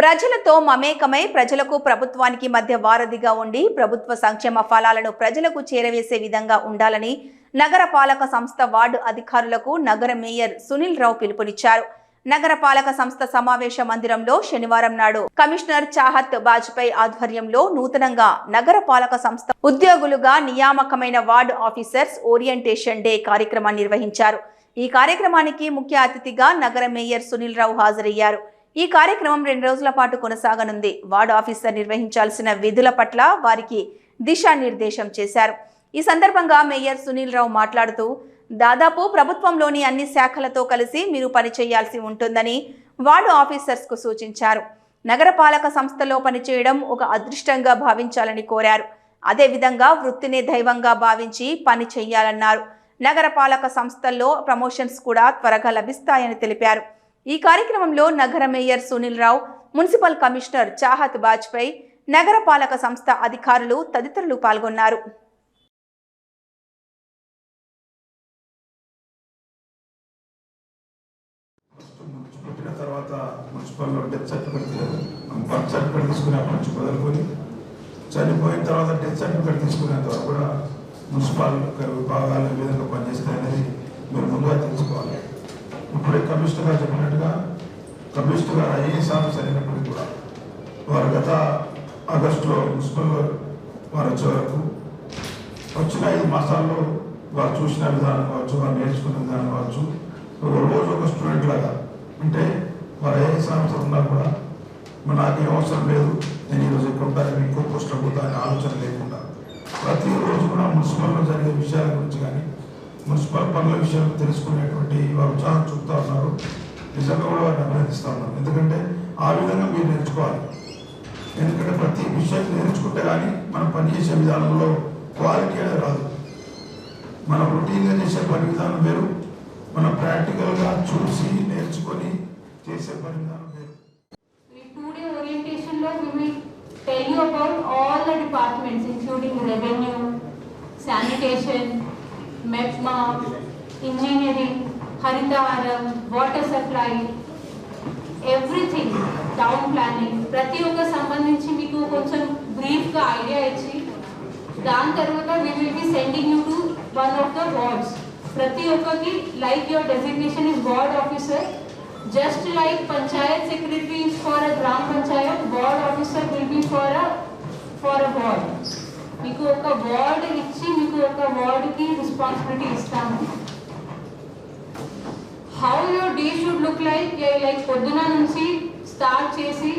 ప్రజలతో మమేకమై ప్రజలకు ప్రభుత్వానికి మధ్య వారధిగా ఉండి ప్రభుత్వ సంక్షేమ ఫలాలను ప్రజలకు చేరవేసే విధంగా ఉండాలని నగర పాలక సంస్థ వార్డు అధికారులకు నగర మేయర్ సునీల్ రావు పిలుపునిచ్చారు. నగర పాలక సంస్థ సమావేశ మందిరంలో శనివారం నాడు కమిషనర్ చాహత్ బాజ్పేయి ఆధ్వర్యంలో నూతనంగా నగర పాలక సంస్థ ఉద్యోగులుగా నియామకమైన వార్డు ఆఫీసర్స్ ఓరియంటేషన్ డే కార్యక్రమాన్ని నిర్వహించారు. ఈ కార్యక్రమానికి ముఖ్య అతిథిగా నగర మేయర్ సునీల్ రావు హాజరయ్యారు. ఈ కార్యక్రమం రెండు రోజుల పాటు కొనసాగనుంది. వార్డు ఆఫీసర్ నిర్వహించాల్సిన విధుల పట్ల వారికి దిశానిర్దేశం చేశారు. ఈ సందర్భంగా మేయర్ సునీల్ రావు మాట్లాడుతూ దాదాపు ప్రభుత్వంలోని అన్ని శాఖలతో కలిసి మీరు పనిచేయాల్సి ఉంటుందని వార్డు ఆఫీసర్స్కు సూచించారు. నగరపాలక సంస్థలో పనిచేయడం ఒక అదృష్టంగా భావించాలని కోరారు. అదేవిధంగా వృత్తిని దైవంగా భావించి పని చేయాలన్నారు నగరపాలక సంస్థల్లో ప్రమోషన్స్ కూడా త్వరగా లభిస్తాయని తెలిపారు. ఈ కార్యక్రమంలో నగర mayor Sunil Rao municipal commissioner Chahat Bajpai నగరపాలక సంస్థ అధికారులు తదితరులు పాల్గొన్నారు. తర్వాత మున్సిపల్లో డెత్ సర్టిఫికెట్ బర్త్ సర్టిఫికెట్ తీసుకునేప్పటి నుంచి మొదలుకొని చనిపోయిన తర్వాత డెత్ సర్టిఫికేట్ తీసుకునేంత వరకు కూడా మున్సిపల్ విభాగాలు ఏ విధంగా పనిచేస్తాయనేది మీరు ముందుగా తెలుసుకోవాలి. ఇప్పుడే కమిషనర్ గారు చెప్పినట్టుగా కమిషనర్ ఐఏఎస్ ఆఫీసర్ అయినప్పటికీ కూడా వారు గత ఆగస్టులో మున్సిపల్ వారు వచ్చే వరకు వచ్చిన ఐదు మాసాల్లో వారు చూసిన విధానం కావచ్చు వారు నేర్చుకున్న విధానం కావచ్చు ఒక రోజు ఒక స్టూడెంట్ లాగా అంటే వారు ఐఏఎస్ ఆఫీసర్ ఉన్నా కూడా మరి నాకేం అవసరం లేదు నేను ఈరోజు ఇక్కడ ఇంకో పోస్టులో పోతా అనే ఆలోచన లేకుండా ప్రతిరోజు కూడా మున్సిపల్లో జరిగే విషయాల గురించి కానీ మున్సిపల్ పనుల విషయాలు తెలుసుకునేటువంటి వారు ఉత్సాహం చూపుతా ఉన్నారు. నిజంగా కూడా వారిని అభినందిస్తా ఎందుకంటే ఆ విధంగా మీరు నేర్చుకోవాలి. ఎందుకంటే ప్రతి విషయం నేర్చుకుంటే కానీ మనం పనిచేసే విధానంలో క్వాలిటీ అనేది రాదు. మనం రొటీన్గా చేసే పని విధానం వేరు. మనం ప్రాక్టికల్గా చూసి నేర్చుకొని చేసే పని విధానం వేరు. ఈ two-day orientation లో tell you about all the departments including revenue, sanitation, MEPMA, Harithaharam water supply everything town planning ప్రతి ఒక్క సంబంధించి మీకు కొంచెం బ్రీఫ్గా ఐడియా ఇచ్చి దాని తర్వాత we will be sending you to one of the wards ప్రతి ఒక్కరికి like your designation is ward officer just like panchayat secretary for a grama panchayat ward officer will be for a for a ward మీకు ఒక ward ఇచ్చి మీకు ఒక వార్డ్కి responsibility ఇస్తాము how your day like like పొద్దున నుంచి స్టార్ట్ చేసి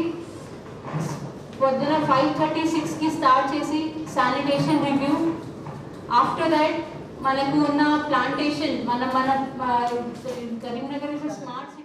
పొద్దున ఫైవ్ థర్టీ సిక్స్కి స్టార్ట్ చేసి శానిటేషన్ రివ్యూ ఆఫ్టర్ దట్ మనకు ఉన్న ప్లాంటేషన్ మన మన కరీంనగర్ స్మార్ట్